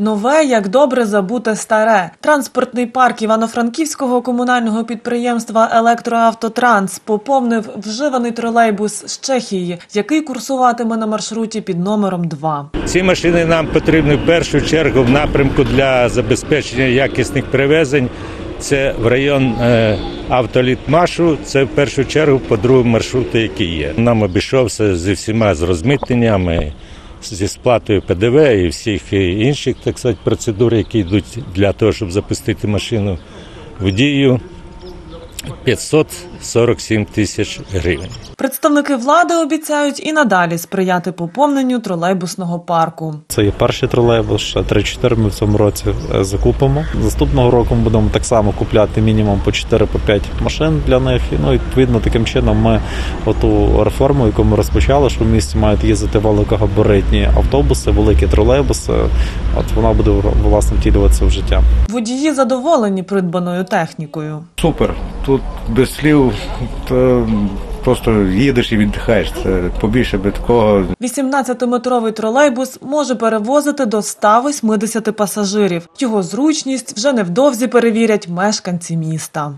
Нове як добре забуте старе. Транспортний парк Івано-Франківського комунального підприємства Електроавтотранс поповнив вживаний тролейбус з Чехії, який курсуватиме на маршруті під номером 2. Ці машини нам потрібні в першу чергу в напрямку для забезпечення якісних перевезень. Це в район е, автолітмашу, це в першу чергу по другому маршруту, який є. Нам обійшовся зі всіма з розмитненнями, зі сплатою ПДВ і всіх інших так сказати, процедур, які йдуть для того, щоб запустити машину в дію. 547 тисяч гривень. Представники влади обіцяють і надалі сприяти поповненню тролейбусного парку. Це є перший тролейбус, ще 3-4 ми в цьому році е, закупимо. Наступного року ми будемо так само купляти мінімум по 4-5 машин для них. І ну, відповідно, таким чином ми оту реформу, яку ми розпочали, що в місті мають їздити великогабаритні автобуси, великі тролейбуси. От вона буде власне втілюватися в життя. Водії задоволені придбаною технікою. Супер. Тут без слів то просто їдеш і віддихаєш. Це побільше би такого 18-метровий тролейбус може перевозити до 180 пасажирів. Його зручність вже невдовзі перевірять мешканці міста.